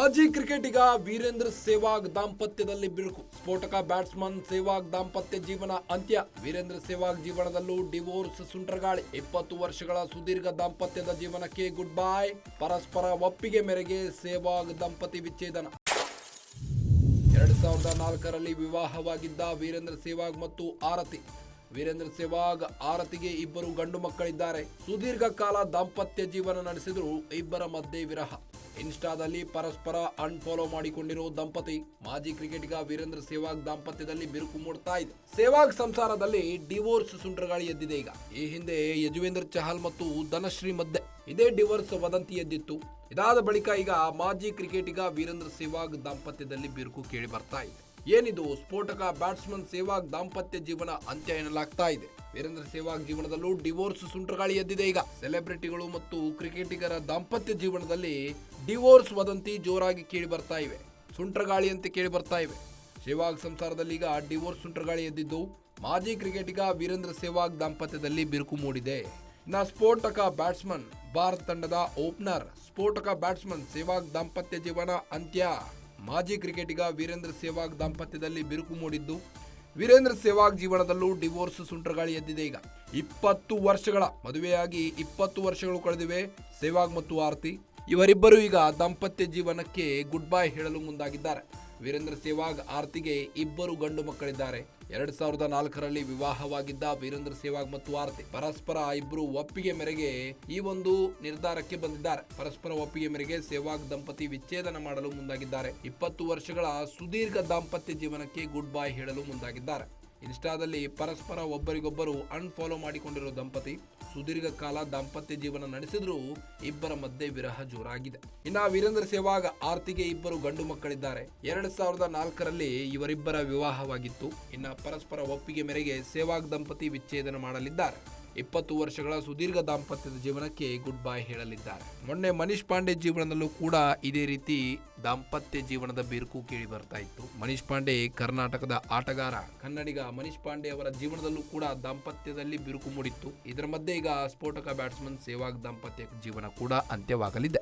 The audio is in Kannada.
ಮಾಜಿ ಕ್ರಿಕೆಟಿಗ ವೀರೇಂದ್ರ ಸೆಹ್ವಾಗ್ ದಾಂಪತ್ಯದಲ್ಲಿ ಬಿರುಕು ಸ್ಫೋಟಕ ಬ್ಯಾಟ್ಸ್ಮನ್ ಸೆಹ್ವಾಗ್ ದಾಂಪತ್ಯ ಜೀವನ ಅಂತ್ಯ. ವೀರೇಂದ್ರ ಸೆಹ್ವಾಗ್ ಜೀವನದಲ್ಲೂ ಡಿವೋರ್ಸ್ ಸುಂಟರಗಾಳಿ. ಇಪ್ಪತ್ತು ವರ್ಷಗಳ ಸುದೀರ್ಘ ದಾಂಪತ್ಯದ ಜೀವನಕ್ಕೆ ಗುಡ್ ಬಾಯ್ ಪರಸ್ಪರ ಒಪ್ಪಿಗೆ ಮೇರೆಗೆ ಸೆಹ್ವಾಗ್ ದಂಪತಿ ವಿಚ್ಛೇದನ. ಎರಡ್ ಸಾವಿರದ ನಾಲ್ಕರಲ್ಲಿ ವಿವಾಹವಾಗಿದ್ದ ವೀರೇಂದ್ರ ಸೆಹ್ವಾಗ್ ಮತ್ತು ಆರತಿ. ವೀರೇಂದ್ರ ಸೆಹ್ವಾಗ್ ಆರತಿಗೆ ಇಬ್ಬರು ಗಂಡು ಮಕ್ಕಳಿದ್ದಾರೆ. ಸುದೀರ್ಘ ಕಾಲ ದಾಂಪತ್ಯ ಜೀವನ ನಡೆಸಿದ್ರು ಇಬ್ಬರ ಮಧ್ಯೆ ವಿರಹ. ಇನ್ಸ್ಟಾದಲ್ಲಿ ಪರಸ್ಪರ ಅನ್ಫಾಲೋ ಮಾಡಿಕೊಂಡಿರೋ ದಂಪತಿ. ಮಾಜಿ ಕ್ರಿಕೆಟಿಗ ವೀರೇಂದ್ರ ಸೆಹ್ವಾಗ್ ದಾಂಪತ್ಯದಲ್ಲಿ ಬಿರುಕು ಮೂಡ್ತಾ ಇದೆ. ಸೆಹ್ವಾಗ್ ಸಂಸಾರದಲ್ಲಿ ಡಿವೋರ್ಸ್ ಸುಂಟರಗಾಳಿ ಎದ್ದಿದೆ ಈಗ. ಈ ಹಿಂದೆ ಯಜುವೇಂದ್ರ ಚಹಲ್ ಮತ್ತು ಧನಶ್ರೀ ಮಧ್ಯೆ ಇದೇ ಡಿವೋರ್ಸ್ ವದಂತಿ ಎದ್ದಿತ್ತು. ಇದಾದ ಬಳಿಕ ಈಗ ಮಾಜಿ ಕ್ರಿಕೆಟಿಗ ವೀರೇಂದ್ರ ಸೆಹ್ವಾಗ್ ದಾಂಪತ್ಯದಲ್ಲಿ ಬಿರುಕು ಕೇಳಿ ಬರ್ತಾ ಇದೆ. ಏನಿದು ಸ್ಫೋಟಕ ಬ್ಯಾಟ್ಸ್ಮನ್ ಸೆಹ್ವಾಗ್ ದಾಂಪತ್ಯ ಜೀವನ ಅಂತ್ಯ ಎನ್ನಲಾಗ್ತಾ ಇದೆ. ವೀರೇಂದ್ರ ಸೇವಾಗ್ ಜೀವನದಲ್ಲೂ ಡಿವೋರ್ಸ್ ಸುಂಟರಗಾಳಿ ಎದ್ದಿದೆ ಈಗ. ಸೆಲೆಬ್ರಿಟಿಗಳು ಮತ್ತು ಕ್ರಿಕೆಟಿಗರ ದಾಂಪತ್ಯ ಜೀವನದಲ್ಲಿ ಡಿವೋರ್ಸ್ ವದಂತಿ ಜೋರಾಗಿ ಕೇಳಿ ಬರ್ತಾ ಇವೆ. ಸುಂಟರಗಾಳಿ ಅಂತ ಕೇಳಿ ಬರ್ತಾ ಇವೆ. ಸೆಹ್ವಾಗ್ ಸಂಸಾರದಲ್ಲಿ ಈಗ ಡಿವೋರ್ಸ್ ಸುಂಟರಗಾಳಿ ಎದ್ದಿದ್ದು ಮಾಜಿ ಕ್ರಿಕೆಟಿಗ ವೀರೇಂದ್ರ ಸೇವಾಗ್ ದಾಂಪತ್ಯದಲ್ಲಿ ಬಿರುಕು ಮೂಡಿದೆ. ಇನ್ನ ಸ್ಫೋಟಕ ಬ್ಯಾಟ್ಸ್ಮನ್ ಭಾರತ ತಂಡದ ಓಪನರ್, ಸ್ಫೋಟಕ ಬ್ಯಾಟ್ಸ್ಮನ್ ಸೇವಾಗ್ ದಾಂಪತ್ಯ ಜೀವನ ಅಂತ್ಯ. ಮಾಜಿ ಕ್ರಿಕೆಟಿಗ ವೀರೇಂದ್ರ ಸೆಹ್ವಾಗ್ ದಾಂಪತ್ಯದಲ್ಲಿ ಬಿರುಕು ಮೂಡಿದ್ದು, ವೀರೇಂದ್ರ ಸೆಹ್ವಾಗ್ ಜೀವನದಲ್ಲೂ ಡಿವೋರ್ಸ್ ಸುಂಟರಗಾಳಿ ಎದ್ದಿದೆ ಈಗ. ಇಪ್ಪತ್ತು ವರ್ಷಗಳ ಮದುವೆಯಾಗಿ ಇಪ್ಪತ್ತು ವರ್ಷಗಳು ಕಳೆದಿವೆ, ಸೆಹ್ವಾಗ್ ಮತ್ತು ಆರತಿ. ಇವರಿಬ್ಬರು ಈಗ ದಾಂಪತ್ಯ ಜೀವನಕ್ಕೆ ಗುಡ್ ಬೈ ಹೇಳಲು ಮುಂದಾಗಿದ್ದಾರೆ. ವೀರೇಂದ್ರ ಸೆಹ್ವಾಗ್ ಆರ್ತಿಗೆ ಇಬ್ಬರು ಗಂಡು ಮಕ್ಕಳಿದ್ದಾರೆ. ಎರಡ್ ಸಾವಿರದ ನಾಲ್ಕರಲ್ಲಿ ವಿವಾಹವಾಗಿದ್ದ ವೀರೇಂದ್ರ ಸೆಹ್ವಾಗ್ ಮತ್ತು ಆರ್ತಿ ಪರಸ್ಪರ ಇಬ್ಬರು ಒಪ್ಪಿಗೆ ಮೇರೆಗೆ ಈ ಒಂದು ನಿರ್ಧಾರಕ್ಕೆ ಬಂದಿದ್ದಾರೆ. ಪರಸ್ಪರ ಒಪ್ಪಿಗೆ ಮೇರೆಗೆ ಸೆಹ್ವಾಗ್ ದಂಪತಿ ವಿಚ್ಛೇದನ ಮಾಡಲು ಮುಂದಾಗಿದ್ದಾರೆ. ಇಪ್ಪತ್ತು ವರ್ಷಗಳ ಸುದೀರ್ಘ ದಾಂಪತ್ಯ ಜೀವನಕ್ಕೆ ಗುಡ್ ಬೈ ಹೇಳಲು ಮುಂದಾಗಿದ್ದಾರೆ. ಇನ್ಸ್ಟಾದಲ್ಲಿ ಪರಸ್ಪರ ಒಬ್ಬರಿಗೊಬ್ಬರು ಅನ್ಫಾಲೋ ಮಾಡಿಕೊಂಡಿರೋ ದಂಪತಿ ಸುದೀರ್ಘ ಕಾಲ ದಾಂಪತ್ಯ ಜೀವನ ನಡೆಸಿದ್ರೂ ಇಬ್ಬರ ಮಧ್ಯೆ ವಿರಹ ಜೋರಾಗಿದೆ. ಇನ್ನ ವೀರೇಂದ್ರ ಸೆಹ್ವಾಗ್ ಆರ್ತಿಗೆ ಇಬ್ಬರು ಗಂಡು ಮಕ್ಕಳಿದ್ದಾರೆ. ಎರಡ್ ಸಾವಿರದ ನಾಲ್ಕರಲ್ಲಿ ಇವರಿಬ್ಬರ ವಿವಾಹವಾಗಿತ್ತು. ಇನ್ನು ಪರಸ್ಪರ ಒಪ್ಪಿಗೆ ಮೇರೆಗೆ ಸೆಹ್ವಾಗ್ ದಂಪತಿ ವಿಚ್ಛೇದನ ಮಾಡಲಿದ್ದಾರೆ. ಇಪ್ಪತ್ತು ವರ್ಷಗಳ ಸುದೀರ್ಘ ದಾಂಪತ್ಯದ ಜೀವನಕ್ಕೆ ಗುಡ್ ಬೈ ಹೇಳಲಿದ್ದಾರೆ. ಮೊನ್ನೆ ಮನೀಶ್ ಪಾಂಡೆ ಜೀವನದಲ್ಲೂ ಕೂಡ ಇದೇ ರೀತಿ ದಾಂಪತ್ಯ ಜೀವನದ ಬಿರುಕು ಕೇಳಿ ಬರ್ತಾ ಇತ್ತು. ಮನೀಶ್ ಪಾಂಡೆ ಕರ್ನಾಟಕದ ಆಟಗಾರ, ಕನ್ನಡಿಗ ಮನೀಶ್ ಪಾಂಡೆ ಅವರ ಜೀವನದಲ್ಲೂ ಕೂಡ ದಾಂಪತ್ಯದಲ್ಲಿ ಬಿರುಕು ಮೂಡಿತ್ತು. ಇದರ ಮಧ್ಯೆ ಈಗ ಸ್ಫೋಟಕ ಬ್ಯಾಟ್ಸ್ಮನ್ ಸೇವಾಗ್ ದಾಂಪತ್ಯ ಜೀವನ ಕೂಡ ಅಂತ್ಯವಾಗಲಿದೆ.